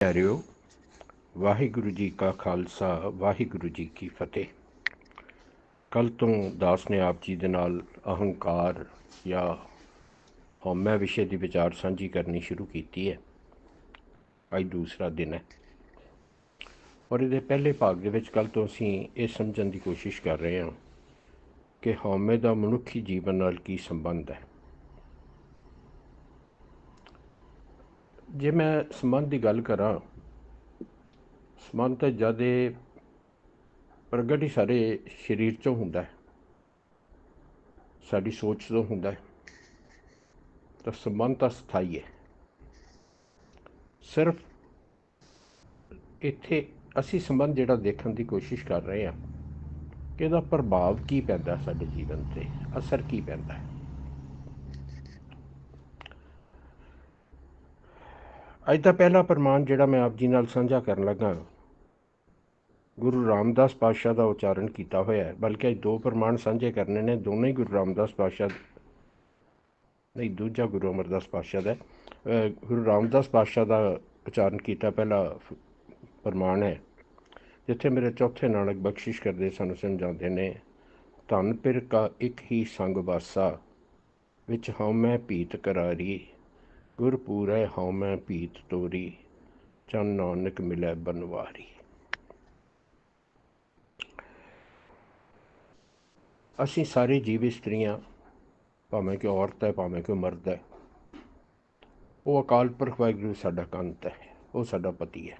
ਪਿਆਰਿਓ, ਵਾਹਿਗੁਰੂ ਜੀ ਕਾ ਖਾਲਸਾ, ਵਾਹਿਗੁਰੂ ਜੀ ਕੀ ਫਤਿਹ। ਕੱਲ ਤੋਂ ਦਾਸ ਨੇ ਆਪ ਜੀ ਦੇ ਨਾਲ ਅਹੰਕਾਰ ਜਾਂ ਹਉਮੈ ਵਿਸ਼ੇ ਦੀ ਵਿਚਾਰ ਸਾਂਝੀ ਕਰਨੀ ਸ਼ੁਰੂ ਕੀਤੀ ਹੈ। ਅੱਜ ਦੂਸਰਾ ਦਿਨ ਹੈ। ਔਰ ਇਹਦੇ ਪਹਿਲੇ ਭਾਗ ਦੇ ਵਿੱਚ ਕੱਲ ਤੋਂ ਅਸੀਂ ਇਹ ਸਮਝਣ ਦੀ ਕੋਸ਼ਿਸ਼ ਕਰ ਰਹੇ ਹਾਂ ਕਿ ਹਉਮੈ ਦਾ ਮਨੁੱਖੀ ਜੀਵਨ ਨਾਲ ਕੀ ਸੰਬੰਧ ਹੈ। ਜੇ ਮੈਂ ਸੰਬੰਧ ਦੀ ਗੱਲ ਕਰਾਂ, ਸੰਬੰਧ ਤਾਂ ਜਦ ਇਹ ਪ੍ਰਗਟ ਹੀ ਸਾਰੇ ਸਰੀਰ ਚੋਂ ਹੁੰਦਾ ਹੈ। ਸਾਡੀ ਸੋਚ ਤੋਂ ਹੁੰਦਾ ਹੈ। ਤਾਂ ਸੰਬੰਧ ਤਾਂ ਸਥਾਈ ਹੈ। ਸਿਰਫ ਇੱਥੇ ਅਸੀਂ ਸੰਬੰਧ ਜਿਹੜਾ ਦੇਖਣ ਦੀ ਕੋਸ਼ਿਸ਼ ਕਰ ਰਹੇ ਹਾਂ, ਕਿ ਇਹਦਾ ਪ੍ਰਭਾਵ ਕੀ ਪੈਂਦਾ ਸਾਡੇ ਜੀਵਨ ਤੇ, ਅਸਰ ਕੀ ਪੈਂਦਾ ਹੈ। ਅੱਜ ਦਾ ਪਹਿਲਾ ਪ੍ਰਮਾਣ ਜਿਹੜਾ ਮੈਂ ਆਪ ਜੀ ਨਾਲ ਸਾਂਝਾ ਕਰਨ ਲੱਗਾ ਗੁਰੂ ਰਾਮਦਾਸ ਪਾਤਸ਼ਾਹ ਦਾ ਉਚਾਰਨ ਕੀਤਾ ਹੋਇਆ ਹੈ, ਬਲਕਿ ਅੱਜ ਦੋ ਪ੍ਰਮਾਣ ਸਾਂਝੇ ਕਰਨੇ ਨੇ, ਦੋਨੇ ਹੀ ਗੁਰੂ ਰਾਮਦਾਸ ਪਾਤਸ਼ਾਹ ਨਹੀਂ, ਦੂਜਾ ਗੁਰੂ ਅਮਰਦਾਸ ਪਾਤਸ਼ਾਹ ਦਾ ਗੁਰੂ ਰਾਮਦਾਸ ਪਾਤਸ਼ਾਹ ਦਾ ਉਚਾਰਨ ਕੀਤਾ ਪਹਿਲਾ ਫ- ਪ੍ਰਮਾਣ ਹੈ, ਜਿੱਥੇ ਮੇਰੇ ਚੌਥੇ ਨਾਨਕ ਬਖਸ਼ਿਸ਼ ਕਰਦੇ ਸਾਨੂੰ ਸਮਝਾਉਂਦੇ ਨੇ, ਧਨ ਪਿਰ ਕਾ ਇੱਕ ਹੀ ਸੰਗ ਵਾਸਾ, ਵਿੱਚ ਹਉ ਮੈਂ ਭੀਤ ਕਰਾਰੀ ਗੁਰ ਪੂਰੈ ਹਉਮੈ ਭੀਤ ਤੋਰੀ, ਚੰਨ ਨਾਨਕ ਮਿਲੈ ਬਨਵਾਰੀ। ਅਸੀਂ ਸਾਰੇ ਜੀਵ ਇਸਤਰੀਆਂ, ਭਾਵੇਂ ਕਿ ਔਰਤ ਹੈ, ਭਾਵੇਂ ਕਿ ਮਰਦ ਹੈ, ਉਹ ਅਕਾਲ ਪੁਰਖ ਵਾਹਿਗੁਰੂ ਸਾਡਾ ਕੰਤ ਹੈ, ਉਹ ਸਾਡਾ ਪਤੀ ਹੈ।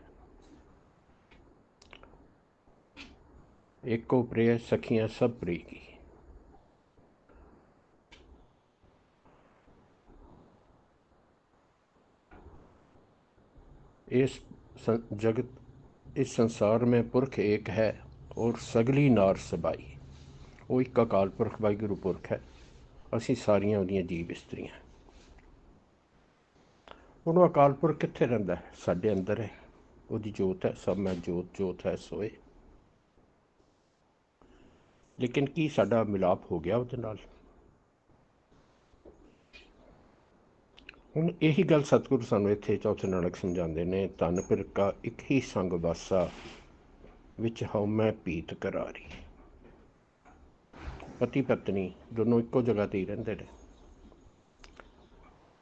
ਏਕੋ ਪ੍ਰਿਯ ਸਖੀਆਂ ਸਭ ਪ੍ਰੀ ਕੀ इस सं- जगत इस संसार में पुरख एक है और सगली नार सबाई ਉਹ ਇੱਕ ਅਕਾਲ ਪੁਰਖ ਵਾਹਿਗੁਰੂ ਪੁਰਖ ਹੈ ਅਸੀਂ ਸਾਰੀਆਂ ਉਹਦੀਆਂ ਜੀਵ ਇਸਤਰੀਆਂ ਉਹਨੂੰ ਅਕਾਲ ਪੁਰਖ ਕਿੱਥੇ ਰਹਿੰਦਾ ਹੈ ਸਾਡੇ ਅੰਦਰ ਹੈ ਉਹਦੀ ਜੋਤ ਹੈ ਸਭ ਮੈਂ ਜੋਤ ਜੋਤ ਹੈ ਸੋਏ ਲੇਕਿਨ ਕੀ ਸਾਡਾ ਮਿਲਾਪ ਹੋ ਗਿਆ ਉਹਦੇ ਨਾਲ ਹੁਣ ਇਹੀ ਗੱਲ ਸਤਿਗੁਰੂ ਸਾਨੂੰ ਇੱਥੇ ਚੌਥੇ ਨਾਨਕ ਸਮਝਾਉਂਦੇ ਨੇ ਤਨ ਫਿਰਕਾ ਇੱਕ ਹੀ ਸੰਗ ਵਾਸਾ, ਵਿੱਚ ਹਉ ਮੈਂ ਪੀਤ ਕਰਾਰੀ। ਪਤੀ ਪਤਨੀ ਦੋਨੋਂ ਇੱਕੋ ਜਗ੍ਹਾ ਤੇ ਹੀ ਰਹਿੰਦੇ ਨੇ।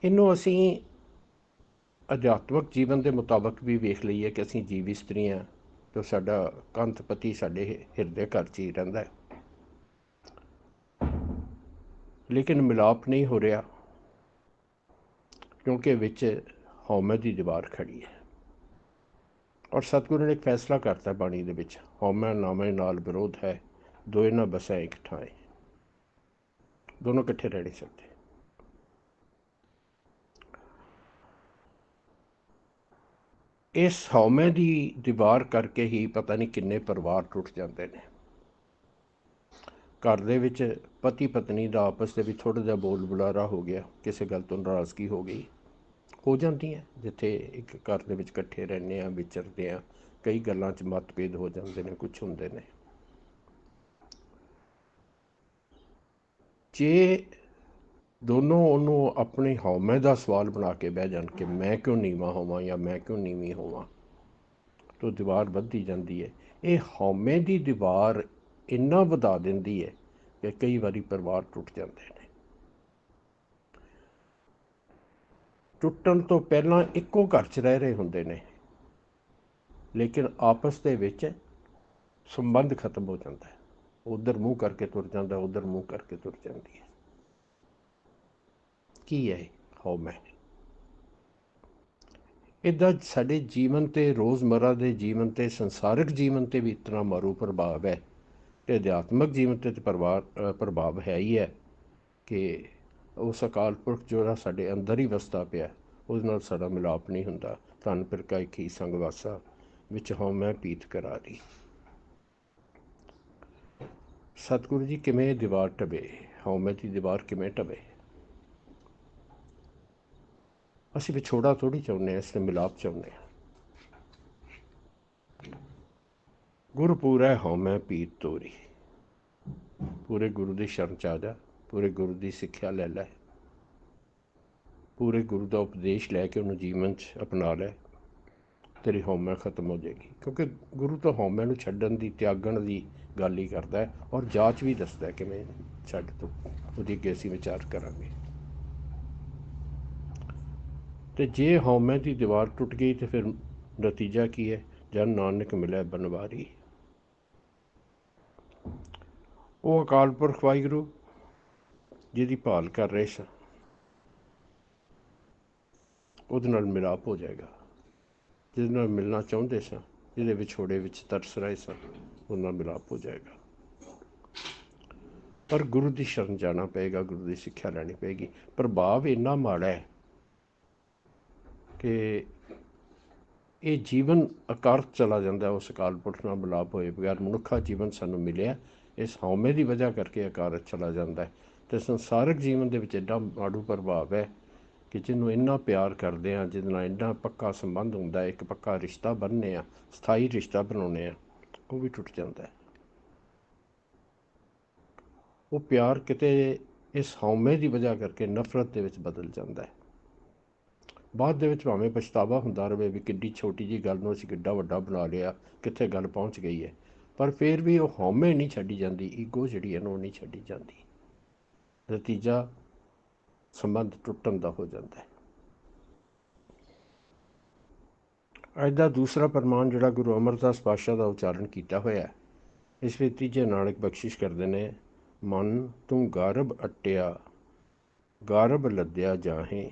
ਇਹਨੂੰ ਅਸੀਂ ਅਧਿਆਤਮਿਕ ਜੀਵਨ ਦੇ ਮੁਤਾਬਕ ਵੀ ਵੇਖ ਲਈਏ ਕਿ ਅਸੀਂ ਜੀਵ ਇਸਤਰੀਆਂ ਤੇ ਸਾਡਾ ਕੰਤ ਪਤੀ ਸਾਡੇ ਹਿਰਦੇ ਘਰ 'ਚ ਹੀ ਰਹਿੰਦਾ ਹੈ। ਲੇਕਿਨ ਮਿਲਾਪ ਨਹੀਂ ਹੋ ਰਿਹਾ। ਕਿਉਂਕਿ ਵਿੱਚ ਹਉਮੈ ਦੀ ਦੀਵਾਰ ਖੜੀ ਹੈ। ਔਰ ਸਤਿਗੁਰੂ ਨੇ ਇੱਕ ਫੈਸਲਾ ਕਰਤਾ ਬਾਣੀ ਦੇ ਵਿੱਚ, ਹਉਮੈ ਨਾਮੇ ਨਾਲ ਵਿਰੋਧ ਹੈ, ਦੋਏ ਨਾ ਬਸੈ ਇੱਕ ਠਾਏ ਦੋਨੋਂ ਇਕੱਠੇ ਰਹਿ ਨਹੀਂ ਸਕਦੇ। ਇਸ ਹਉਮੈ ਦੀ ਦੀਵਾਰ ਕਰਕੇ ਹੀ ਪਤਾ ਨਹੀਂ ਕਿੰਨੇ ਪਰਿਵਾਰ ਟੁੱਟ ਜਾਂਦੇ ਨੇ। ਘਰ ਦੇ ਵਿੱਚ ਪਤੀ ਪਤਨੀ ਦਾ ਆਪਸ ਦੇ ਵਿੱਚ ਥੋੜਾ ਜਿਹਾ ਬੋਲ ਬੁਲਾਰਾ ਹੋ ਗਿਆ, ਕਿਸੇ ਗੱਲ ਤੋਂ ਨਾਰਾਜ਼ਗੀ ਹੋ ਗਈ। ਹੋ ਜਾਂਦੀ ਹੈ ਜਿੱਥੇ ਇੱਕ ਘਰ ਦੇ ਵਿੱਚ ਇਕੱਠੇ ਰਹਿੰਦੇ ਆ ਵਿਚਰਦੇ ਆ ਕਈ ਗੱਲਾਂ 'ਚ ਮਤਭੇਦ ਹੋ ਜਾਂਦੇ ਨੇ ਕੁਝ ਹੁੰਦੇ ਨੇ। ਜੇ ਦੋਨੋਂ ਉਹਨੂੰ ਆਪਣੇ ਹਉਮੈ ਦਾ ਸਵਾਲ ਬਣਾ ਕੇ ਬਹਿ ਜਾਣ ਕਿ ਮੈਂ ਕਿਉਂ ਨੀਵਾਂ ਹੋਵਾਂ ਜਾਂ ਮੈਂ ਕਿਉਂ ਨੀਵੀਂ ਹੋਵਾਂ, ਤਾਂ ਦੀਵਾਰ ਵੱਧਦੀ ਜਾਂਦੀ ਹੈ। ਇਹ ਹਉਮੈ ਦੀ ਦੀਵਾਰ ਇੰਨਾ ਵਧਾ ਦਿੰਦੀ ਹੈ ਕਿ ਕਈ ਵਾਰੀ ਪਰਿਵਾਰ ਟੁੱਟ ਜਾਂਦੇ ਨੇ। ਟੁੱਟਣ ਤੋਂ ਪਹਿਲਾਂ ਇੱਕੋ ਘਰ 'ਚ ਰਹਿ ਰਹੇ ਹੁੰਦੇ ਨੇ, ਲੇਕਿਨ ਆਪਸ ਦੇ ਵਿੱਚ ਸੰਬੰਧ ਖਤਮ ਹੋ ਜਾਂਦਾ ਹੈ। ਉਧਰ ਮੂੰਹ ਕਰਕੇ ਤੁਰ ਜਾਂਦਾ, ਉਧਰ ਮੂੰਹ ਕਰਕੇ ਤੁਰ ਜਾਂਦੀ ਹੈ। ਕੀ ਹੈ ਹਉਮੈ ਇਹਦਾ ਸਾਡੇ ਜੀਵਨ ਤੇ ਰੋਜ਼ਮਰਾ ਦੇ ਜੀਵਨ ਤੇ ਸੰਸਾਰਿਕ ਜੀਵਨ ਤੇ ਵੀ ਇਤਨਾ ਮਾਰੂ ਪ੍ਰਭਾਵ ਹੈ ਤੇ ਅਧਿਆਤਮਕ ਜੀਵਨ ਤੇ ਪਰਿਵਾਰ ਪ੍ਰਭਾਵ ਹੈ ਹੀ ਹੈ ਕਿ ਉਸ ਅਕਾਲ ਪੁਰਖ ਜਿਹੜਾ ਸਾਡੇ ਅੰਦਰ ਹੀ ਵਸਦਾ ਪਿਆ ਉਹਦੇ ਨਾਲ ਸਾਡਾ ਮਿਲਾਪ ਨਹੀਂ ਹੁੰਦਾ। ਧੰਨ ਫਿਰ ਕਾ ਸੰਗ ਵਾਸਾ, ਵਿੱਚ ਹਉਮੈ ਪੀਤ ਕਰਾ ਕਰਾਰੀ। ਸਤਿਗੁਰੂ ਜੀ ਕਿਵੇਂ ਇਹ ਦੀਵਾਰ ਟਵੇ? ਹਉਮੈ ਦੀ ਦੀਵਾਰ ਕਿਵੇਂ ਟਵੇ? ਅਸੀਂ ਵਿਛੋੜਾ ਥੋੜੀ ਚਾਹੁੰਦੇ ਹਾਂ, ਇਸ ਮਿਲਾਪ ਚਾਹੁੰਦੇ ਹਾਂ। ਗੁਰ ਪੂਰੈ ਹਉਮੈ ਪੀਤ ਤੋਰੀ। ਪੂਰੇ ਗੁਰੂ ਦੀ ਸ਼ਰਨ ਚ ਆ ਜਾ, ਪੂਰੇ ਗੁਰੂ ਦੀ ਸਿੱਖਿਆ ਲੈ ਲੈ। ਪੂਰੇ ਗੁਰੂ ਦਾ ਉਪਦੇਸ਼ ਲੈ ਕੇ ਉਹਨੂੰ ਜੀਵਨ 'ਚ ਅਪਣਾ ਲੈ। ਤੇਰੀ ਹਉਮੈ ਖਤਮ ਹੋ ਜਾਏਗੀ। ਕਿਉਂਕਿ ਗੁਰੂ ਤਾਂ ਹਉਮੈ ਨੂੰ ਛੱਡਣ ਦੀ, ਤਿਆਗਣ ਦੀ ਗੱਲ ਹੀ ਕਰਦਾ ਹੈ ਔਰ ਜਾਂਚ ਵੀ ਦੱਸਦਾ ਹੈ ਕਿਵੇਂ ਛੱਡ ਤੂੰ, ਉਹਦੀ ਅੱਗੇ ਅਸੀਂ ਵਿਚਾਰ ਕਰਾਂਗੇ। ਤੇ ਜੇ ਹਉਮੈ ਦੀ ਦੀਵਾਰ ਟੁੱਟ ਗਈ ਤੇ ਫਿਰ ਨਤੀਜਾ ਕੀ ਹੈ? ਜਨ ਨਾਨਕ ਮਿਲਿਆ ਬਨਵਾਰੀ। ਉਹ ਅਕਾਲ ਪੁਰਖ ਵਾਹਿਗੁਰੂ ਜਿਹਦੀ ਭਾਲ ਕਰ ਰਹੇ ਸਾਂ। ਉਹਦੇ ਨਾਲ ਮਿਲਾਪ ਹੋ ਜਾਏਗਾ। ਜਿਹਦੇ ਨਾਲ ਮਿਲਣਾ ਚਾਹੁੰਦੇ ਸਾਂ, ਜਿਹਦੇ ਵਿਛੋੜੇ ਵਿੱਚ ਤਰਸ ਰਹੇ ਸਾਂ ਉਹਦੇ ਨਾਲ ਮਿਲਾਪ ਹੋ ਜਾਏਗਾ। ਪਰ ਗੁਰੂ ਦੀ ਸ਼ਰਨ ਜਾਣਾ ਪਏਗਾ, ਗੁਰੂ ਦੀ ਸਿੱਖਿਆ ਲੈਣੀ ਪਏਗੀ। ਪ੍ਰਭਾਵ ਇੰਨਾ ਮਾੜਾ ਹੈ ਕਿ ਇਹ ਜੀਵਨ ਅਕਰਤ ਚਲਾ ਜਾਂਦਾ ਉਸ ਅਕਾਲ ਪੁਰਖ ਨਾਲ ਮਿਲਾਪ ਹੋਏ ਬਗੈਰ ਮਨੁੱਖਾ ਜੀਵਨ ਸਾਨੂੰ ਮਿਲਿਆ। ਇਸ ਹਉਮੈ ਦੀ ਵਜ੍ਹਾ ਕਰਕੇ ਅਕਾਰਤ ਚਲਾ ਜਾਂਦਾ ਹੈ ਤੇ ਸੰਸਾਰਿਕ ਜੀਵਨ ਦੇ ਵਿੱਚ ਐਡਾ ਮਾੜੂ ਪ੍ਰਭਾਵ ਹੈ ਕਿ ਜਿਹਨੂੰ ਇੰਨਾ ਪਿਆਰ ਕਰਦੇ ਆ ਜਿਹਦੇ ਨਾਲ ਇੰਨਾ ਪੱਕਾ ਸੰਬੰਧ ਹੁੰਦਾ ਹੈ, ਇੱਕ ਪੱਕਾ ਰਿਸ਼ਤਾ ਬਣਨੇ ਆ, ਸਥਾਈ ਰਿਸ਼ਤਾ ਬਣਾਉਣੇ ਆ, ਉਹ ਵੀ ਟੁੱਟ ਜਾਂਦਾ ਹੈ। ਉਹ ਪਿਆਰ ਕਿਤੇ ਇਸ ਹਉਮੈ ਦੀ ਵਜ੍ਹਾ ਕਰਕੇ ਨਫ਼ਰਤ ਦੇ ਵਿੱਚ ਬਦਲ ਜਾਂਦਾ ਹੈ। ਬਾਅਦ ਦੇ ਵਿੱਚ ਭਾਵੇਂ ਪਛਤਾਵਾ ਹੁੰਦਾ ਰਹੇ ਵੀ ਕਿੱਡੀ ਛੋਟੀ ਜੀ ਗੱਲ ਨੂੰ ਅਸੀਂ ਕਿੱਡਾ ਵੱਡਾ ਬਣਾ ਲਿਆ, ਕਿੱਥੇ ਗੱਲ ਪਹੁੰਚ ਗਈ ਹੈ। ਪਰ ਫਿਰ ਵੀ ਉਹ ਹਉਮੈ ਨਹੀਂ ਛੱਡੀ ਜਾਂਦੀ, ਈਗੋ ਜਿਹੜੀ ਹੈ ਉਹ ਨਹੀਂ ਛੱਡੀ ਜਾਂਦੀ। ਨਤੀਜਾ ਸੰਬੰਧ ਟੁੱਟਣ ਦਾ ਹੋ ਜਾਂਦਾ ਹੈ। ਅੱਜ ਦਾ ਦੂਸਰਾ ਪਰਮਾਨ ਜਿਹੜਾ ਗੁਰੂ ਅਮਰਦਾਸ ਪਾਤਸ਼ਾਹ ਦਾ ਉਚਾਰਨ ਕੀਤਾ ਹੋਇਆ ਇਸ ਵਿੱਚ ਤੀਜੇ ਨਾਨਕ ਬਖਸ਼ਿਸ਼ ਕਰਦੇ ਨੇ, ਮਨ ਤੂੰ ਗਰਭ ਅਟਿਆ, ਗਰਭ ਲੱਦਿਆ ਜਾਹੇ,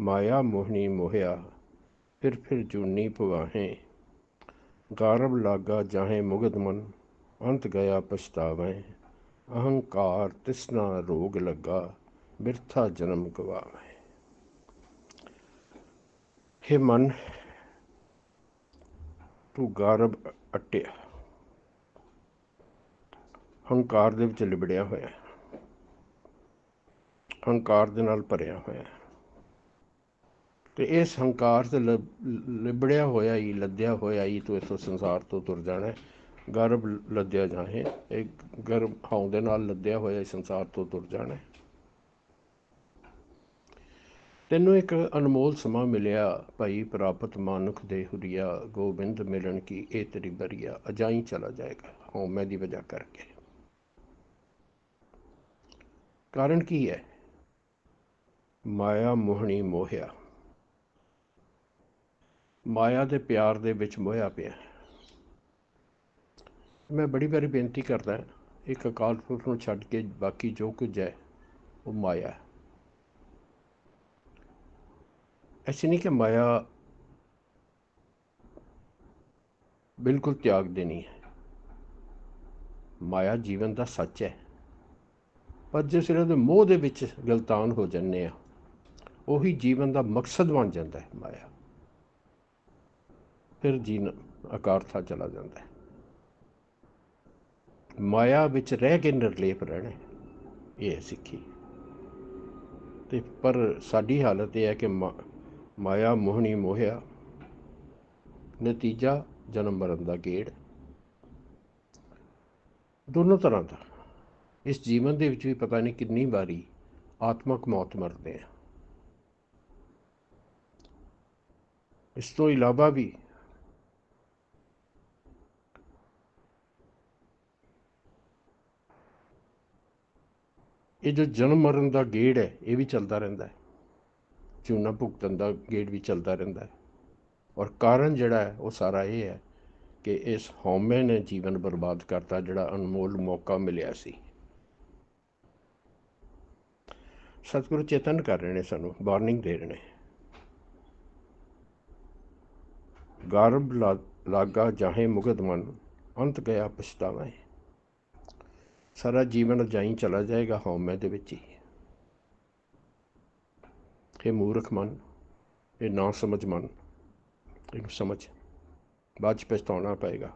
ਮਾਇਆ ਮੋਹਣੀ ਮੋਹਿਆ, ਫਿਰ ਫਿਰ ਜੁਨੀ ਪਵਾਹੇ ਗਰਭ ਲਾਗਾ ਜਾਹੇ ਮੁਗਦ ਮਨ, ਅੰਤ ਗਿਆ ਪਛਤਾਵੇਂ। ਅਹੰਕਾਰ ਤਿਸਨਾ ਰੋਗ ਲੱਗਾ, ਬਿਰਥਾ ਜਨਮ ਗਵਾਵੇ। हे ਮਨ, ਤੂੰ ਗਰਭ ਅਟਿਆ। ਹੰਕਾਰ ਦੇ ਵਿੱਚ ਲਿਬੜਿਆ ਹੋਇਆ। ਹੰਕਾਰ ਦੇ ਨਾਲ ਭਰਿਆ ਹੋਇਆ। ਤੇ ਇਹ ਹੰਕਾਰ ਤੇ ਲਿਬੜਿਆ ਹੋਇਆ ਹੀ ਲੱਦਿਆ ਹੋਇਆ ਹੀ ਤੂੰ ਇਸ ਸੰਸਾਰ ਤੋਂ ਤੁਰ ਜਾਣਾ ਗਰਭ ਲੱਦਿਆ ਜਾਹੇ ਇੱਕ ਗਰਭ ਹਾਉ ਦੇ ਨਾਲ ਲੱਦਿਆ ਹੋਇਆ ਇਸ ਸੰਸਾਰ ਤੋਂ ਤੁਰ ਜਾਣਾ ਤੈਨੂੰ ਇੱਕ ਅਨਮੋਲ ਸਮਾਂ ਮਿਲਿਆ, ਭਾਈ ਪ੍ਰਾਪਤ ਮਾਨੁਖ ਦੇ ਹੁਰੀਆ, ਗੋਬਿੰਦ ਮਿਲਣ ਕੀ ਇਹ ਤੇਰੀ ਬਰੀਆ, ਅਜਾਈ ਚਲਾ ਜਾਏਗਾ ਹਉਮੈ ਦੀ ਵਜ੍ਹਾ ਕਰਕੇ। ਕਾਰਨ ਕੀ ਹੈ? ਮਾਇਆ ਮੋਹਣੀ ਮੋਹਿਆ। ਮਾਇਆ ਦੇ ਪਿਆਰ ਦੇ ਵਿੱਚ ਮੋਹਿਆ ਪਿਆ ਮੈਂ ਬੜੀ ਵਾਰੀ ਬੇਨਤੀ ਕਰਦਾ ਇੱਕ ਅਕਾਲ ਪੁਰਖ ਨੂੰ ਛੱਡ ਕੇ ਬਾਕੀ ਜੋ ਕੁਝ ਹੈ, ਉਹ ਮਾਇਆ ਹੈ। ਐਸੀ ਨਹੀਂ ਕਿ ਮਾਇਆ ਬਿਲਕੁਲ ਤਿਆਗ ਦੇਣੀ ਹੈ। ਮਾਇਆ ਜੀਵਨ ਦਾ ਸੱਚ ਹੈ। ਪਰ ਜਿਸ ਵੇਲੇ ਦੇ ਮੋਹ ਦੇ ਵਿੱਚ ਗਲਤਾਨ ਹੋ ਜੰਨੇ ਆ ਉਹੀ ਜੀਵਨ ਦਾ ਮਕਸਦ ਬਣ ਜਾਂਦਾ ਹੈ ਮਾਇਆ। ਫਿਰ ਜੀਨ ਅਕਾਰਥਾ ਚਲਾ ਜਾਂਦਾ ਹੈ। ਮਾਇਆ ਵਿੱਚ ਰਹਿ ਕੇ ਨਿਰਲੇਪ ਰਹਿਣਾ ਇਹ ਸਿੱਖੀ। ਤੇ ਪਰ ਸਾਡੀ ਹਾਲਤ ਇਹ ਹੈ ਕਿ ਮਾਇਆ ਮੋਹਣੀ ਮੋਹਿਆ, ਨਤੀਜਾ ਜਨਮ ਮਰਨ ਦਾ ਗੇੜ। ਦੋਨੋਂ ਤਰ੍ਹਾਂ ਦਾ। ਇਸ ਜੀਵਨ ਦੇ ਵਿੱਚ ਵੀ ਪਤਾ ਨਹੀਂ ਕਿੰਨੀ ਵਾਰੀ ਆਤਮਕ ਮੌਤ ਮਰਦੇ ਆ ਇਸ ਤੋਂ ਇਲਾਵਾ ਵੀ ਇਹ ਜੋ ਜਨਮ ਮਰਨ ਦਾ ਗੇੜ ਹੈ, ਇਹ ਵੀ ਚੱਲਦਾ ਰਹਿੰਦਾ ਹੈ। ਚੂਨਾ ਭੁਗਤਣ ਦਾ ਗੇੜ ਵੀ ਚੱਲਦਾ ਰਹਿੰਦਾ ਹੈ। ਔਰ ਕਾਰਨ ਜਿਹੜਾ ਹੈ, ਉਹ ਸਾਰਾ ਇਹ ਹੈ ਕਿ ਇਸ ਹਉਮੈ ਨੇ ਜੀਵਨ ਬਰਬਾਦ ਕਰਤਾ, ਜਿਹੜਾ ਅਨਮੋਲ ਮੌਕਾ ਮਿਲਿਆ ਸੀ। ਸਤਿਗੁਰੂ ਚੇਤਨ ਕਰ ਰਹੇ ਨੇ ਸਾਨੂੰ, ਵਾਰਨਿੰਗ ਦੇ ਰਹੇ ਨੇ। ਗਰਭ ਲਾਗਾ ਜਾਹੇ ਮੁਗਦ ਮਨ, ਅੰਤ ਗਿਆ ਪਛਤਾਵਾ ਸਾਰਾ ਜੀਵਨ ਜਾਈ ਚਲਾ ਜਾਏਗਾ ਹਉਮੈ ਦੇ ਵਿੱਚ ਹੀ। ਇਹ ਮੂਰਖ ਮਨ, ਇਹ ਨਾ ਸਮਝ ਮਨ, ਇਹਨੂੰ ਸਮਝ ਬਾਅਦ ਚ ਪਛਤਾਉਣਾ ਪਏਗਾ।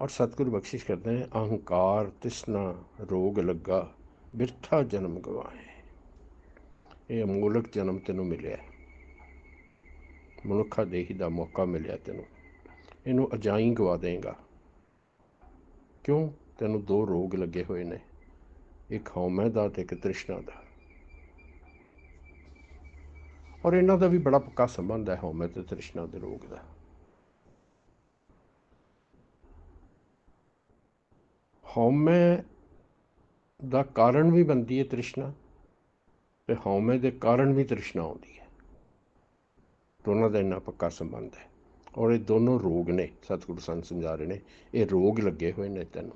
ਔਰ ਸਤਿਗੁਰ ਬਖਸ਼ਿਸ਼ ਕਰਦੇ ਨੇ, ਅਹੰਕਾਰ ਤਿਸਨਾ ਰੋਗ ਲੱਗਾ, ਬਿਰਥਾ ਜਨਮ ਗਵਾਏ। ਇਹ ਅਮੋਲਕ ਜਨਮ ਤੈਨੂੰ ਮਿਲਿਆ। ਮਨੁੱਖਾ ਦੇਹੀ ਦਾ ਮੌਕਾ ਮਿਲਿਆ ਤੈਨੂੰ। ਇਹਨੂੰ ਅਜਾਈ ਗਵਾ ਦੇਗਾ। ਕਿਉਂ ਤੈਨੂੰ ਦੋ ਰੋਗ ਲੱਗੇ ਹੋਏ ਨੇ? ਇੱਕ ਹਉਮੈ ਦਾ ਤੇ ਇੱਕ ਤ੍ਰਿਸ਼ਨਾ ਦਾ। ਔਰ ਇਹਨਾਂ ਦਾ ਵੀ ਬੜਾ ਪੱਕਾ ਸੰਬੰਧ ਹੈ ਹਉਮੈ ਤੇ ਤ੍ਰਿਸ਼ਨਾ ਦੇ ਰੋਗ ਦਾ। ਹਉਮੈ ਦਾ ਕਾਰਨ ਵੀ ਬਣਦੀ ਹੈ ਤ੍ਰਿਸ਼ਨਾ ਤੇ ਹਉਮੈ ਦੇ ਕਾਰਨ ਵੀ ਤ੍ਰਿਸ਼ਨਾ ਆਉਂਦੀ ਹੈ। ਦੋਨਾਂ ਦਾ ਇੰਨਾ ਪੱਕਾ ਸੰਬੰਧ ਹੈ। ਔਰ ਇਹ ਦੋਨੋਂ ਰੋਗ ਨੇ, ਸਤਿਗੁਰੂ ਸੰਤ ਸਮਝਾ ਰਹੇ ਨੇ, ਇਹ ਰੋਗ ਲੱਗੇ ਹੋਏ ਨੇ ਤੈਨੂੰ।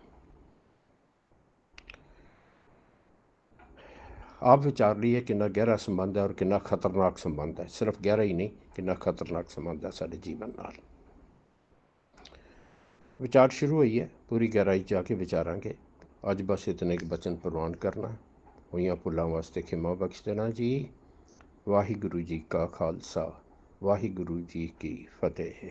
ਆਪ ਵਿਚਾਰ ਲਈਏ ਕਿੰਨਾ ਗਹਿਰਾ ਸੰਬੰਧ ਹੈ ਔਰ ਕਿੰਨਾ ਖਤਰਨਾਕ ਸੰਬੰਧ ਹੈ। ਸਿਰਫ ਗਹਿਰਾ ਹੀ ਨਹੀਂ, ਕਿੰਨਾ ਖਤਰਨਾਕ ਸੰਬੰਧ ਹੈ ਸਾਡੇ ਜੀਵਨ ਨਾਲ। ਵਿਚਾਰ ਸ਼ੁਰੂ ਹੋਈ ਹੈ, ਪੂਰੀ ਗਹਿਰਾਈ 'ਚ ਜਾ ਕੇ ਵਿਚਾਰਾਂਗੇ। ਅੱਜ ਬਸ ਇਤਨੇ ਕਿ ਬਚਨ ਪ੍ਰਵਾਨ ਕਰਨਾ। ਹੋਈਆਂ ਭੁੱਲਾਂ ਵਾਸਤੇ ਖਿਮਾ ਬਖਸ਼ ਦੇਣਾ ਜੀ। ਵਾਹਿਗੁਰੂ ਜੀ ਕਾ ਖਾਲਸਾ। ਵਾਹਿਗੁਰੂ ਜੀ ਕੀ ਫਤਿਹ।